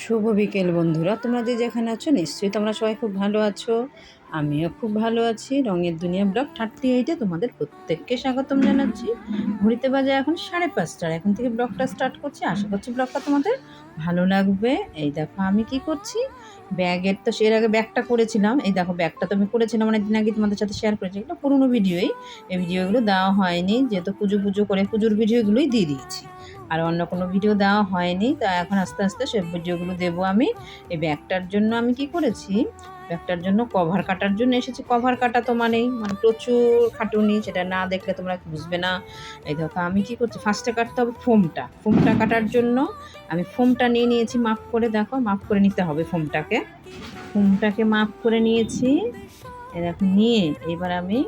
শুভ বিকেল বন্ধুরা। তোমরা যে যেখানে আছো, নিশ্চয়ই তোমরা সবাই খুব ভালো আছো। আমিও খুব ভালো আছি। রঙের দুনিয়া ব্লগ থার্টি এইটে তোমাদের প্রত্যেককে স্বাগতম জানাচ্ছি। ঘুরিতে বাজে এখন সাড়ে পাঁচটার। এখন থেকে ব্লগটা স্টার্ট করছি। আশা করছি ব্লগটা তোমাদের ভালো লাগবে। এই দেখো আমি কি করছি? ব্যাগের তো এর আগে ব্যাগটা করেছিলাম। এই দেখো ব্যাগটা তো আমি করেছিলাম অনেক দিন আগে তোমাদের সাথে শেয়ার করেছি। এগুলো পুরোনো ভিডিওই এই। ভিডিওগুলো দেওয়া হয়নি। যেহেতু পুজো পুজো করে পুজোর ভিডিওগুলোই দিয়ে দিয়েছি। আর অন্য কোনো ভিডিও দেওয়া হয়নি। তা এখন আস্তে আস্তে সব ভিডিওগুলো দেবো আমি। এই ব্যাগটার জন্য আমি কি করেছি? ব্যাগটার জন্য কভার কাটার জন্য এসেছি। কভার কাটা তো মানেই মানে প্রচুর খাটুনি, সেটা না দেখলে তোমরা বুঝবে না। এই দেখো, আমি কি করছি? ফার্স্টে কাটতে হবে ফোমটা ফোমটা কাটার জন্য আমি ফোমটা নিয়ে নিয়েছি মাপ করে, দেখো, মাপ করে নিতে হবে ফোমটাকে ফোমটাকে মাপ করে নিয়েছি। দেখো, নিয়ে এবার আমি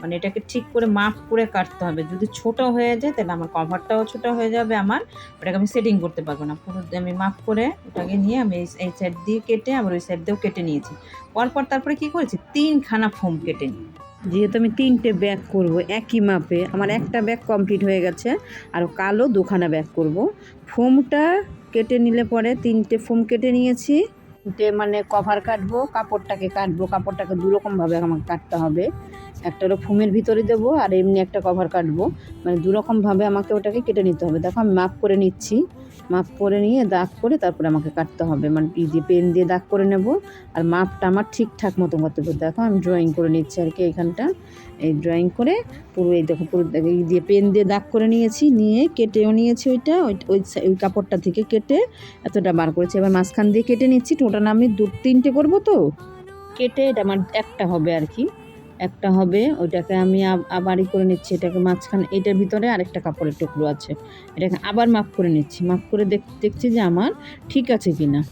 মানে এটাকে ঠিক করে মাপ করে কাটতে হবে। যদি ছোট হয়ে যায়, তাহলে আমার কভারটাও ছোট হয়ে যাবে আমার। ওটাকে আমি সেটিং করতে পারব না। পুরো আমি মাপ করে ওটাকে নিয়ে আমি এই- সাইড দিয়ে কেটে আবার ওই সাইড দিয়েও কেটে নিয়েছি। পরপর তারপরে কি করেছি? তিনখানা ফোম কেটে নিই। যেহেতু আমি তিনটে ব্যাগ করব একই মাপে, আমার একটা ব্যাগ কমপ্লিট হয়ে গেছে আর কালো দুখানা ব্যাগ করব। ফোমটা কেটে নিলে পরে তিনটে ফোম কেটে নিয়েছি। তিনটে মানে কভার কাটবো, কাপড়টাকে কাটবো। কাপড়টাকে দুরকমভাবে আমাকে কাটতে হবে। একটা হলো ফোমের ভিতরে দেবো আর এমনি একটা কভার কাটবো। মানে দুরকমভাবে আমাকে ওটাকে কেটে নিতে হবে। দেখো আমি মাপ করে নিচ্ছি। মাপ করে নিয়ে দাগ করে তারপরে আমাকে কাটতে হবে। মানে ই দিয়ে পেন দিয়ে দাগ করে নেব আর মাপটা আমার ঠিকঠাক মতো করতে হবে। দেখো আমি ড্রয়িং করে নিচ্ছি আর কি এখানটা এই ড্রয়িং করে পুরো এই দেখো পুরো ই দিয়ে পেন দিয়ে দাগ করে নিয়েছি, নিয়ে কেটেও নিয়েছি ওইটা। ওই ওই ওই কাপড়টা থেকে কেটে এতটা বার করেছি। এবার মাঝখান দিয়ে কেটে নিচ্ছি। টোটাল আমি দু, তিনটে করব তো? কেটে এটা আমার একটা হবে আর কি। একটা হবে, ওইটাকে আমি আবারই করে নিচ্ছি, এটাকে মাঝখানে, এটার ভিতরে আরেকটা কাপড়ের টুকরো আছে। এটাকে আবার মাপ করে নিচ্ছি, মাপ করে দেখ, দেখছি যে আমার ঠিক আছে কি না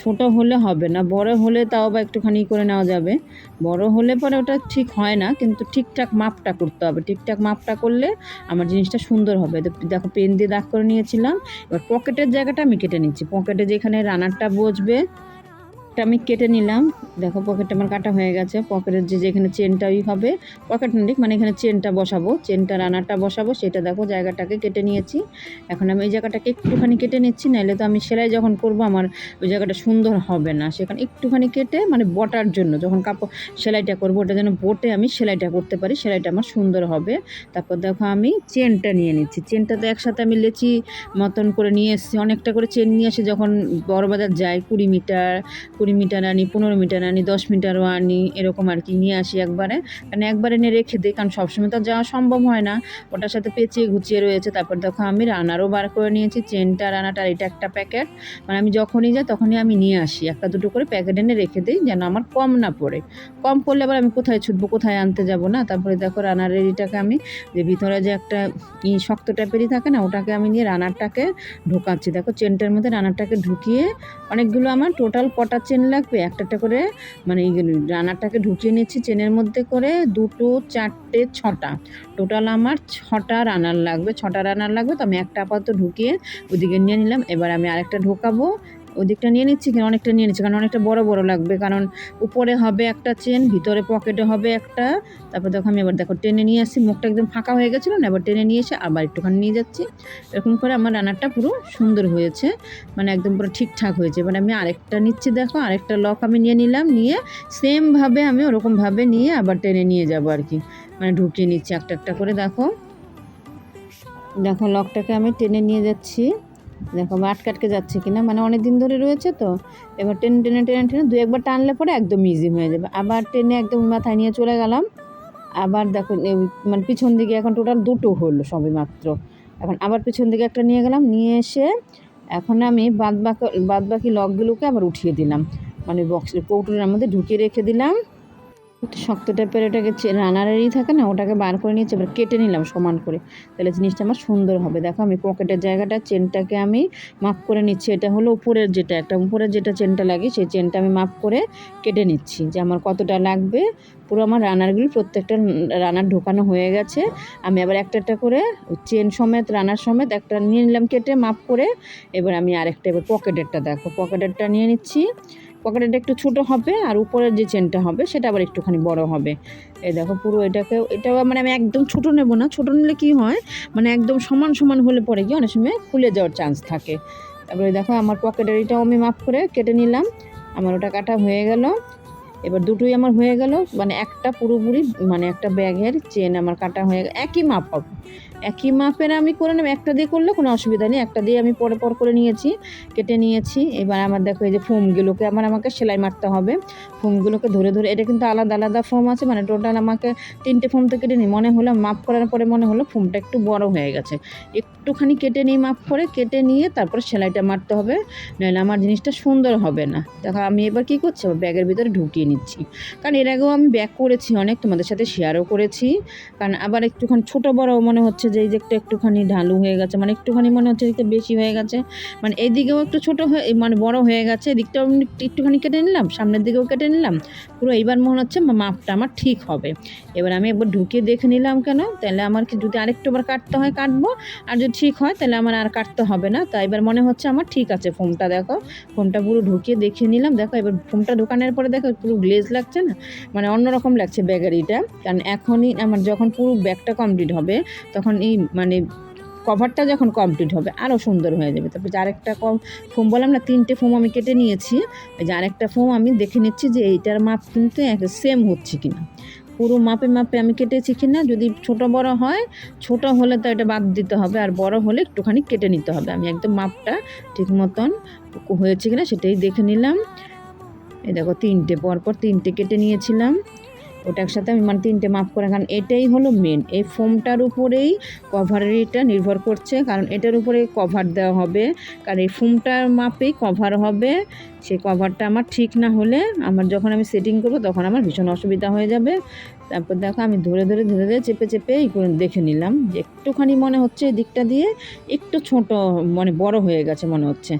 ছোট হলে হবে না, বড় হলে তাও বা একটুখানি করে নেওয়া যাবে। বড় হলে পরে ওটা ঠিক হয় না, কিন্তু ঠিকঠাক মাপটা করতে হবে। ঠিকঠাক মাপটা করলে আমার জিনিসটা সুন্দর হবে। দেখো পেন দিয়ে দাগ করে নিয়েছিলাম, এবার পকেটের জায়গাটা আমি কেটে নিচ্ছি। পকেটে যেখানে রানারটা বসবে এটা আমি কেটে নিলাম। দেখো, পকেটটা আমার কাটা হয়ে গেছে। পকেটের যে যেখানে চেনটাই হবে, পকেট না ঠিক মানে এখানে চেনটা বসাবো, চেনটা, রানারটা বসাবো, সেটা দেখো জায়গাটাকে কেটে নিয়েছি। এখন আমি এই জায়গাটাকে একটুখানি কেটে নিচ্ছি নাহলে তো আমি সেলাই যখন করব আমার ওই জায়গাটা সুন্দর হবে না। সেখানে একটুখানি কেটে মানে বটার জন্য, যখন কাপড় সেলাইটা করব, ওটা যেন বটে, আমি সেলাইটা করতে পারি, সেলাইটা আমার সুন্দর হবে। তারপর দেখো আমি চেনটা নিয়ে নিচ্ছি। চেনটা তো একসাথে আমি লেচি মতন করে নিয়ে এসেছি, অনেকটা করে চেন নিয়ে এসে যখন বড়বাজার যাই, কুড়ি মিটার কুড়ি মিটার আনি, পনেরো মিটার আনি, দশ মিটারও আনি, এরকম আর কি নিয়ে আসি একবারে। কারণ একবারে নিয়ে রেখে দিই, কারণ সবসময় তো যাওয়া সম্ভব হয় না। ওটার সাথে পেঁচিয়ে গুছিয়ে রয়েছে, তারপর দেখো আমি রানারও বার করে নিয়েছি, চেনটা, রানাটার এটা একটা প্যাকেট। মানে আমি যখনই যাই তখনই আমি নিয়ে আসি, একটা দুটো করে প্যাকেট এনে রেখে দিই যেন আমার কম না পড়ে। কম পড়লে আবার আমি কোথায় ছুটবো, কোথায় আনতে যাব না? তারপরে দেখো রানারের এটাকে আমি যে ভিতরে যে একটা ই শক্ত টাইপেরই থাকে না, ওটাকে আমি নিয়ে রানারটাকে ঢোকাচ্ছি। দেখো চেনটার মধ্যে রানারটাকে ঢুকিয়ে অনেকগুলো আমার টোটাল কটা চেন লাগবে একটা করে মানে রানারটাকে ঢুকিয়ে নিচ্ছি চেনের মধ্যে করে দুটো, চারটে, ছটা। টোটাল আমার ছটা রানার লাগবে, ছটা রানার লাগবে, তো আমি একটা আপাতত ঢুকিয়ে ওদিকে নিয়ে নিলাম। এবার আমি আরেকটা ঢোকাবো ওদিকটা নিয়ে নিচ্ছি কেন? অনেকটা নিয়ে নিচ্ছি, কারণ অনেকটা বড় বড় লাগবে। কারণ উপরে হবে একটা চেন, ভিতরে পকেটে হবে একটা। তারপর দেখো আমি এবার দেখো টেনে নিয়ে আসছি, মুখটা একদম ফাঁকা হয়ে গেছিল না? এবার টেনে নিয়ে এসে আবার একটুখানি নিয়ে যাচ্ছি। এরকম করে আমার রান্নাটা পুরো সুন্দর হয়েছে। মানে একদম পুরো ঠিকঠাক হয়েছে। এবার আমি আরেকটা নিচ্ছি দেখো, আরেকটা লক আমি নিয়ে নিলাম, নিয়ে সেমভাবে আমি ওরকমভাবে নিয়ে আবার টেনে নিয়ে যাব আর কি। মানে ঢুকিয়ে নিচ্ছি একটা একটা করে, দেখো। দেখো লকটাকে আমি টেনে নিয়ে যাচ্ছি। দেখো আমার আটকে আটকে যাচ্ছে কিনা। মানে অনেক দিন ধরে রয়েছে তো। এবার টেনে টেনে টেনে টেনে দু একবার টানলে পরে একদম ইজি হয়ে যাবে। আবার টেনে একদম মাথায় নিয়ে চলে গেলাম। আবার দেখো মানে পিছন দিকে এখন টোটাল দুটো হলো সবে মাত্র। এখন আবার পিছন দিকে একটা নিয়ে গেলাম। নিয়ে এসে এখন আমি বাদ বাকি লকগুলোকে আবার উঠিয়ে দিলাম। মানে বক্সের কৌটোর মধ্যে ঢুকিয়ে রেখে দিলাম। শক্ত টাইপের ওটাকে রানারেরই থাকে না, ওটাকে বার করে নিয়েছি এবার কেটে নিলাম সমান করে। তাহলে জিনিসটা আমার সুন্দর হবে। দেখো আমি পকেটের জায়গাটা চেনটাকে আমি মাপ করে নিচ্ছি। এটা হলো উপরের যেটা, একটা উপরের যেটা চেনটা লাগে, সেই চেনটা আমি মাপ করে কেটে নিচ্ছি যে আমার কতটা লাগবে। পুরো আমার রানারগুলি প্রত্যেকটা রানার ঢোকানো হয়ে গেছে। আমি আবার একটা একটা করে চেন সমেত রানার সমেত একটা নিয়ে নিলাম কেটে মাপ করে। এবার আমি আরেকটা এবার পকেটেরটা দেখো। পকেটেরটা নিয়ে নিচ্ছি। পকেটেরটা একটু ছোটো হবে আর উপরের যে চেনটা হবে, সেটা আবার একটুখানি বড় হবে। এই দেখো পুরো এটাকে এটা মানে আমি একদম ছোটো নেব না। ছোটো নিলে কি হয় মানে একদম সমান সমান হলে পরে কি অনেক সময় খুলে যাওয়ার চান্স থাকে। তারপরে দেখো আমার পকেটের এটাও আমি মাফ করে কেটে নিলাম। আমার ওটা কাটা হয়ে গেল। এবার দুটোই আমার হয়ে গেল মানে একটা পুরোপুরি মানে একটা ব্যাগের চেন আমার কাটা হয়ে গেল, একই মাপ হবে। একই মাপের আমি করে নেব, একটা দিয়ে করলে কোনো অসুবিধা নেই, একটা দিয়ে আমি পরে পর করে নিয়েছি, কেটে নিয়েছি। এবার আমার দেখো এই যে ফোমগুলোকে আমার আমাকে সেলাই মারতে হবে। ফোমগুলোকে ধরে ধরে, এটা কিন্তু আলাদা আলাদা ফোম আছে মানে টোটাল আমাকে তিনটে ফোম তো কেটে নিই মনে হলো মাপ করার পরে মনে হলো ফোমটা একটু বড় হয়ে গেছে। একটুখানি কেটে নিই মাপ করে, কেটে নিয়ে তারপর সেলাইটা মারতে হবে, নাহলে আমার জিনিসটা সুন্দর হবে না। দেখো আমি এবার কী করছি? ব্যাগের ভিতরে ঢুকিয়ে নিচ্ছি। কারণ এর আগেও আমি ব্যাক করেছি অনেক, তোমাদের সাথে শেয়ারও করেছি। কারণ আবার একটুখানি ছোটো বড় মনে হচ্ছে যে এই যে একটা, একটুখানি ঢালু হয়ে গেছে মানে একটুখানি মনে হচ্ছে একটু বেশি হয়ে গেছে। মানে এইদিকেও একটু ছোটো হয়ে মানে বড় হয়ে গেছে, এদিকটাও একটুখানি কেটে নিলাম, সামনের দিকেও কেটে নিলাম। পুরো এইবার মনে হচ্ছে মাপটা আমার ঠিক হবে। এবার আমি একবার ঢুকিয়ে দেখে নিলাম কেন, তাহলে আমার কি যদি আরেকটু বার কাটতে হয়, কাটবো। আর যদি ঠিক হয়, তাহলে আমার আর কাটতে হবে না। তাই এবার মনে হচ্ছে আমার ঠিক আছে ফোনটা, দেখো। ফোনটা পুরো ঢুকিয়ে দেখিয়ে নিলাম। দেখো, এবার ফোনটা ঢোকানোর পরে দেখো, পুরো গ্লেজ লাগছে না? মানে অন্যরকম লাগছে ব্যাগের এটা কারণ এখনই আমার যখন পুরো ব্যাগটা কমপ্লিট হবে, তখন এই মানে কভারটা যখন কমপ্লিট হবে আরও সুন্দর হয়ে যাবে। তারপর আরেকটা কম ফোম বললাম না, তিনটে ফোম আমি কেটে নিয়েছি। ওই যে আরেকটা ফোম আমি দেখে নিচ্ছি যে এইটার মাপ কিন্তু সেম হচ্ছে কিনা। পুরো মাপে মাপে আমি কেটেছি কি না যদি ছোট বড় হয়, ছোট হলে তো এটা বাদ দিতে হবে, আর বড় হলে একটুখানি কেটে নিতে হবে। আমি একদম মাপটা ঠিক মতন হয়েছে কিনা সেটাই দেখে নিলাম। এই দেখো, তিনটে, পরপর তিনটে কেটে নিয়েছিলাম। ওটা একসাথে আমি মানে তিনটে মাপ করে কারণ এটাই হলো মেন এই ফোমটার উপরেই কভারের এটা নির্ভর করছে, কারণ এটার উপরে কভার দেওয়া হবে। কারণ এই ফোমটার মাপেই কভার হবে। সেই কভারটা আমার ঠিক না হলে আমার যখন আমি সেটিং করব, তখন আমার ভীষণ অসুবিধা হয়ে যাবে। তারপর দেখো, আমি ধরে ধরে ধরে ধরে, চেপে চেপে এই করে দেখে নিলাম যে একটুখানি মনে হচ্ছে এই দিকটা দিয়ে একটু ছোট মানে বড় হয়ে গেছে মনে হচ্ছে।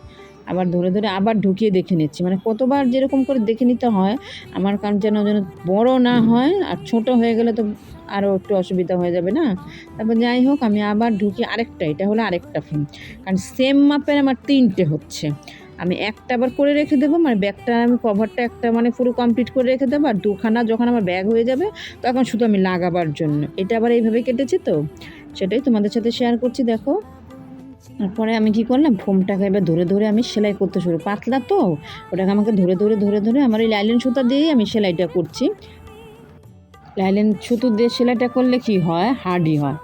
আবার ধরে ধরে আবার ঢুকিয়ে দেখে নিচ্ছি। মানে কতবার যেরকম করে দেখে নিতে হয় আমার কারণ যেন যেন বড় না হয় আর ছোট হয়ে গেলে তো আরও একটু অসুবিধা হয়ে যাবে না? তারপর যাই হোক আমি আবার ঢুকি আরেকটা এটা হলো আরেকটা ফোন কারণ সেম মাপের আমার তিনটে হচ্ছে। আমি একটা আবার করে রেখে দেবো মানে ব্যাগটা আমি কভারটা একটা মানে পুরো কমপ্লিট করে রেখে দেবো আর দুখানা যখন আমার ব্যাগ হয়ে যাবে তখন শুধু আমি লাগাবার জন্য। এটা আবার এইভাবে কেটেছি তো? সেটাই তোমাদের সাথে শেয়ার করছি দেখো। তারপরে আমি কি করলাম, ফোমটাকে এবার ধরে ধরে আমি সেলাই করতে শুরু, পাতলা তো, ওটাকে আমাকে ধরে ধরে ধরে ধরে আমার এই লাইলেন সুতা দিয়েই আমি সেলাইটা করছি। লাইলেন সুতো দিয়ে সেলাইটা করলে কি হয়, হার্ডই হয়।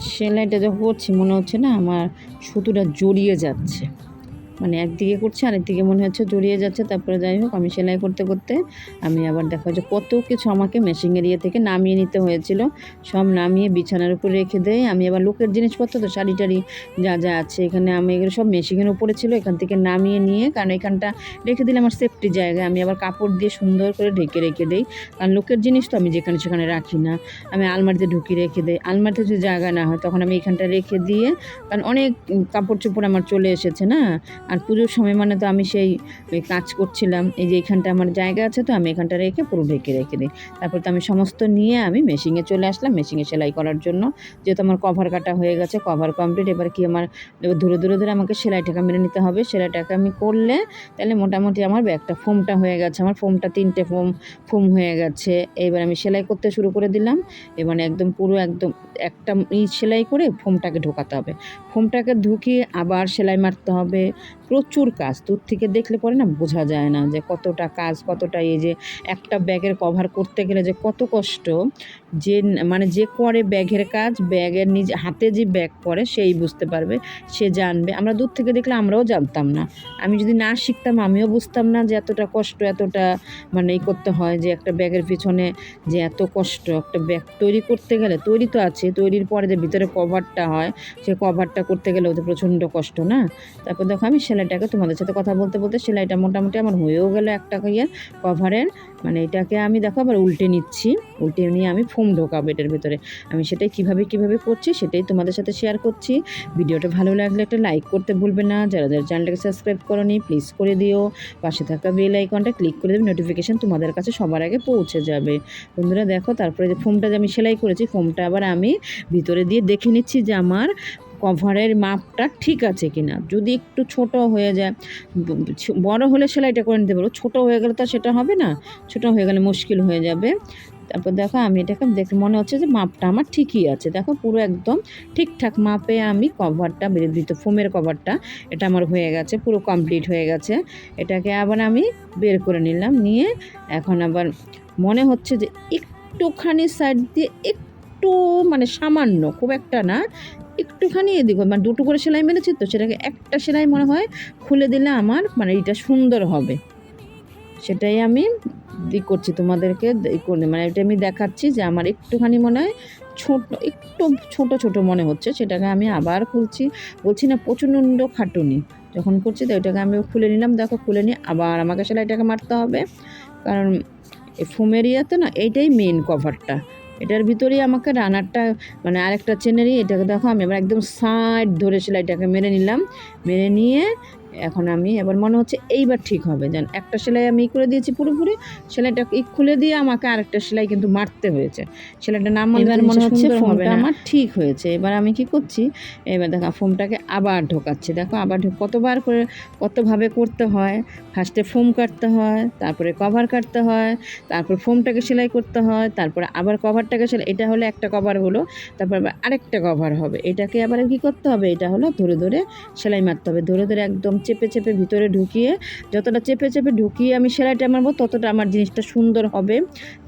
সেলাইটা যখন করছি, মনে হচ্ছে না আমার সুতোটা জড়িয়ে যাচ্ছে। মানে একদিকে করছে, আরেকদিকে মনে হচ্ছে জড়িয়ে যাচ্ছে। তারপরে যাই হোক, আমি সেলাই করতে করতে আমি আবার দেখো যে কত কিছু আমাকে মেশিনের ইয়ে থেকে নামিয়ে নিতে হয়েছিল। সব নামিয়ে বিছানার উপরে রেখে দেয় আমি আবার লোকের জিনিসপত্র তো, শাড়ি টাড়ি যা যা আছে এখানে আমি এগুলো সব মেশিনের উপরে ছিল, এখান থেকে নামিয়ে নিয়ে, কারণ এখানটা রেখে দিলে আমার সেফটি জায়গায় আমি আবার কাপড় দিয়ে সুন্দর করে ঢেকে, রেখে দেই। কারণ লোকের জিনিস তো আমি যেখানে, সেখানে রাখি না। আমি আলমারিতে ঢুকিয়ে রেখে দেই। আলমারিতে যদি জায়গা না হয়, তখন আমি এখানটা রেখে দিয়ে, কারণ অনেক কাপড় চোপড় আমার চলে এসেছে না? আর পুজোর সময় মানে তো আমি সেই কাজ করছিলাম, এই যে এখানটা আমার জায়গা আছে তো আমি এখানটা রেখে পুরো ঢেকে রেখে দিই। তারপর তো আমি সমস্ত নিয়ে আমি মেশিনে চলে আসলাম মেশিনে সেলাই করার জন্য। যেহেতু আমার কভার কাটা হয়ে গেছে কভার কমপ্লিট এবার কি আমার, এবার ধরে ধরে ধরে আমাকে সেলাই সেলাইটাকে মেরে নিতে হবে। সেলাইটাকে আমি করলে তাহলে মোটামুটি আমার ব্যাগটা ফোমটা হয়ে গেছে, আমার ফোমটা তিনটে ফোম ফোম হয়ে গেছে। এবার আমি সেলাই করতে শুরু করে দিলাম। এবার একদম পুরো একদম একটা ই সেলাই করে ফোমটাকে ঢোকাতে হবে। ফোমটাকে ঢুকিয়ে আবার সেলাই মারতে হবে। প্রচুর কাজ। দূর থেকে দেখলে পরে না বোঝা যায় না যে কতটা কাজ, কতটা এই যে একটা ব্যাগের কভার করতে গেলে যে কত কষ্ট। যে মানে যে করে ব্যাগের কাজ, ব্যাগের নিজে হাতে যে ব্যাগ করে সেই বুঝতে পারবে, সে জানবে। আমরা দূর থেকে দেখলে আমরাও জানতাম না। আমি যদি না শিখতাম, আমিও বুঝতাম না যে এতটা কষ্ট, এতটা মানে এই করতে হয় যে একটা ব্যাগের পিছনে যে এত কষ্ট, একটা ব্যাগ তৈরি করতে গেলে তৈরি তো আছে, তৈরির পরে যে ভিতরে কভারটা হয়, সে কভারটা করতে গেলে ওদের প্রচণ্ড কষ্ট না? তারপর দেখো আমি সেলাইটাকে তোমাদের সাথে কথা বলতে বলতে সেলাইটা মোটামুটি আমার হয়েও গেলো একটা ইয়ে কভারের মানে এটাকে আমি দেখো আবার উল্টে নিচ্ছি। উল্টে নিয়ে আমি ফোম ঢোকাবো এটার ভিতরে। আমি সেটাই কীভাবে কীভাবে করছি সেটাই তোমাদের সাথে শেয়ার করছি। ভিডিওটা ভালো লাগলে একটা লাইক করতে ভুলবে না। যারা যারা চ্যানেলটাকে সাবস্ক্রাইব করনি প্লিজ করে দিও। পাশে থাকা বেল আইকনটা ক্লিক করে দেবে নোটিফিকেশান তোমাদের কাছে সবার আগে পৌঁছে যাবে। বন্ধুরা দেখো, তারপরে যে ফোমটা যে আমি সেলাই করেছি ফোমটা আবার আমি ভিতরে দিয়ে দেখে নিচ্ছি যে আমার কভারের মাপটা ঠিক আছে কিনা। যদি একটু ছোট হয়ে যায়, বড় হলে সেলাইটা করে নিতে পারব। ছোট হয়ে গেলে তো সেটা হবে না। ছোট হয়ে গেলে মুশকিল হয়ে যাবে। তারপর দেখো, আমি এটাকে দেখে, মনে হচ্ছে যে মাপটা আমার ঠিকই আছে। দেখো, পুরো একদম ঠিকঠাক মাপে আমি কভারটা বের দিত ফোমের কভারটা, এটা আমার হয়ে গেছে, পুরো কমপ্লিট হয়ে গেছে। এটাকে আবার আমি বের করে নিলাম, নিয়ে এখন আবার মনে হচ্ছে যে একটুখানি সাইড দিয়ে একটু মানে সামান্য, খুব একটা না একটুখানি এদিক মানে দুটো করে সেলাই মেরেছি তো, সেটাকে একটা সেলাই মনে হয় খুলে দিলে আমার মানে এটা সুন্দর হবে। সেটাই আমি দিক করছি তোমাদেরকে ই করে মানে এটা আমি দেখাচ্ছি যে আমার একটুখানি মনে হয় ছোট, একটু ছোট ছোট মনে হচ্ছে। সেটাকে আমি আবার খুলছি। বলছি না, প্রচণ্ড খাটুনি। যখন করছি তো ওইটাকে আমি খুলে নিলাম। দেখো, খুলে নিয়ে আবার আমাকে সেলাইটাকে মারতে হবে। কারণ ফোমের ইয়েতে না, এইটাই মেন কভারটা এটার ভিতরেই আমাকে রানারটা মানে আরেকটা চেনেরই এটাকে দেখো, আমি এবার একদম সাইড ধরে সেলাইটাকে মেরে নিলাম। মেরে নিয়ে এখন আমি এবার মনে হচ্ছে এইবার ঠিক হবে। যেন একটা সেলাই আমি করে দিয়েছি পুরোপুরি সেলাইটা খুলে দিয়ে আমাকে আরেকটা সেলাই কিন্তু মারতে হয়েছে। সেলাইটা নাম এবার মনে হচ্ছে ফোমটা আমার ঠিক হয়েছে। এবার আমি কি করছি এবার দেখো ফোমটাকে আবার ঢোকাচ্ছি। দেখো আবার কতবার করে কতভাবে করতে হয়। ফার্স্টে ফোম কাটতে হয় তারপরে কভার কাটতে হয় তারপর ফোমটাকে সেলাই করতে হয় তারপরে আবার কভারটাকে সেলাই এটা হলো একটা কভার হলো তারপর আবার আরেকটা কভার হবে। এটাকে আবার কি করতে হবে? এটা হলো ধরে ধরে সেলাই মারতে হবে। ধরে ধরে একদম চেপে চেপে ভিতরে ঢুকিয়ে, যতটা চেপে চেপে ঢুকিয়ে আমি সেলাইটা মারবো, ততটা আমার জিনিসটা সুন্দর হবে,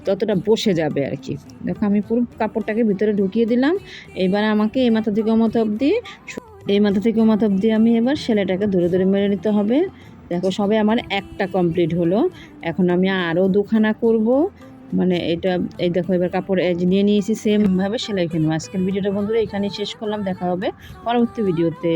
ততটা বসে যাবে আর কি। দেখো আমি পুরো কাপড়টাকে ভিতরে ঢুকিয়ে দিলাম। এবার আমাকে এই মাথা থেকে মাথা অবধি, এই মাথা থেকে মাথা অবধি আমি এবার সেলাইটাকে ধরে ধরে মেরে নিতে হবে। দেখো সবে আমার একটা কমপ্লিট হলো। এখন আমি আরও দুখানা করব। মানে এটা, এই দেখো এবার কাপড় এজ নিয়ে নিয়েছি সেমভাবে সেলাই কিনবো আজকের ভিডিওটা বন্ধুরা এখানেই শেষ করলাম। দেখা হবে পরবর্তী ভিডিওতে।